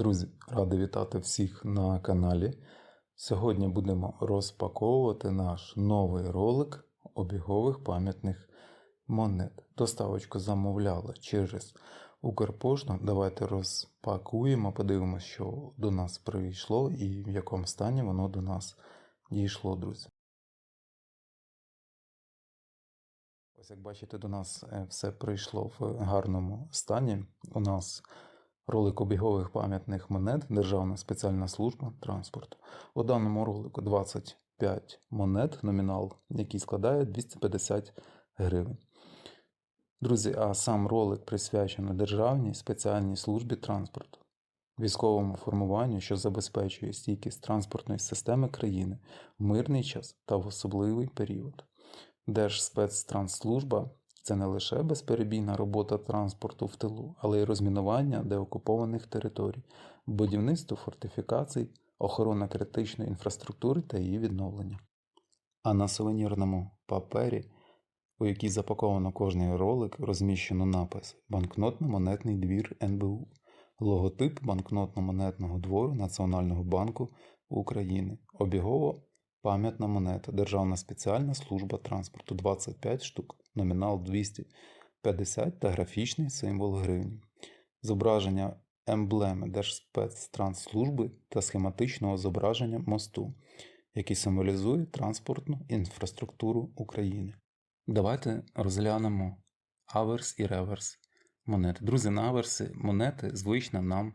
Друзі, радий вітати всіх на каналі. Сьогодні будемо розпаковувати наш новий ролик обігових пам'ятних монет. Доставочку замовляли через Укрпошту. Давайте розпакуємо, подивимося, що до нас прийшло і в якому стані воно до нас дійшло, друзі. Ось як бачите, до нас е, все прийшло в гарному стані. У нас ролик обігових пам'ятних монет Державна спеціальна служба транспорту. У даному ролику 25 монет, номінал, який складає 250 гривень. Друзі, а сам ролик присвячений Державній спеціальній службі транспорту, військовому формуванню, що забезпечує стійкість транспортної системи країни в мирний час та в особливий період. Держспецтрансслужба це не лише безперебійна робота транспорту в тилу, але й розмінування деокупованих територій, будівництво фортифікацій, охорона критичної інфраструктури та її відновлення. А на сувенірному папері, у який запаковано кожний ролик, розміщено напис Банкнотно-монетний двір НБУ, логотип банкнотно-монетного двору Національного банку України, обігово пам'ятна монета, Державна спеціальна служба транспорту 25 штук, номінал 250 та графічний символ гривні, зображення емблеми Держспецтрансслужби та схематичного зображення мосту, який символізує транспортну інфраструктуру України. Давайте розглянемо аверс і реверс монети. Друзі, на аверсі монети звична нам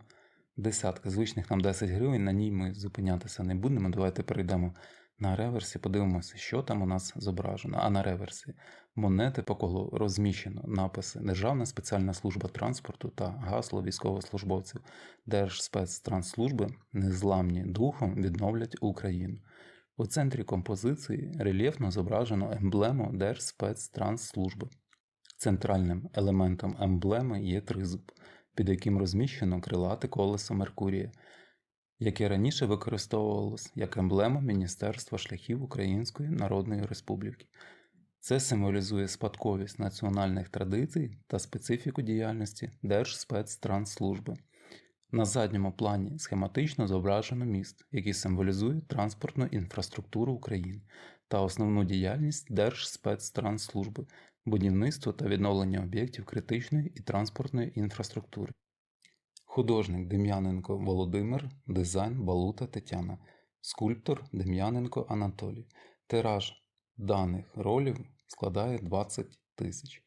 десятка, звичних нам 10 гривень, на ній ми зупинятися не будемо. Давайте перейдемо на реверсі, подивимося, що там у нас зображено. А на реверсі монети по колу розміщено написи Державна спеціальна служба транспорту та гасло військовослужбовців Держспецтрансслужби незламні духом відновлять Україну. У центрі композиції рельєфно зображено емблему Держспецтрансслужби. Центральним елементом емблеми є тризуб, під яким розміщено крилате колесо Меркурія, яке раніше використовувалось як емблема Міністерства шляхів Української Народної Республіки. Це символізує спадковість національних традицій та специфіку діяльності Держспецтрансслужби. На задньому плані схематично зображено міст, який символізує транспортну інфраструктуру України та основну діяльність Держспецтрансслужби, будівництво та відновлення об'єктів критичної і транспортної інфраструктури. Художник Дем'яненко Володимир, дизайн Балута Тетяна, скульптор Дем'яненко Анатолій. Тираж даних ролів складає 20 тисяч.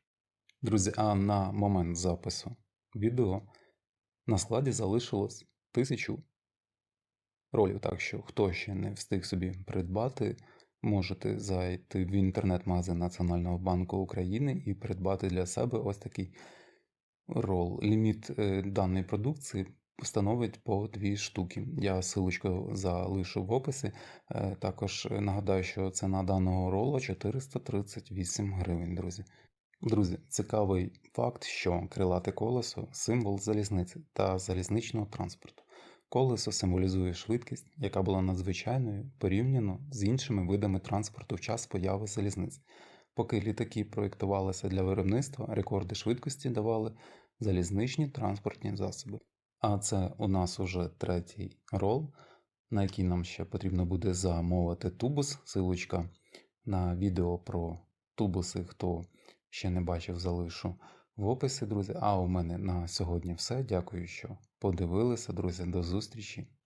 Друзі, а на момент запису відео на складі залишилось тисячу ролів. Так що, хто ще не встиг собі придбати, можете зайти в інтернет-магазин Національного банку України і придбати для себе ось такий рол. Ліміт е, даної продукції становить по дві штуки. Я силочку залишу в описі. Е, також нагадаю, що ціна даного ролу 438 гривень, друзі. Друзі, цікавий факт, що крилате колесо символ залізниці та залізничного транспорту. Колесо символізує швидкість, яка була надзвичайною порівняно з іншими видами транспорту в час появи залізниць. Поки літаки проєктувалися для виробництва, рекорди швидкості давали залізничні транспортні засоби. А це у нас уже третій рол, на який нам ще потрібно буде замовити тубус. Силочка на відео про тубуси, хто ще не бачив, залишу в описі, друзі. А у мене на сьогодні все. Дякую, що подивилися, друзі. До зустрічі!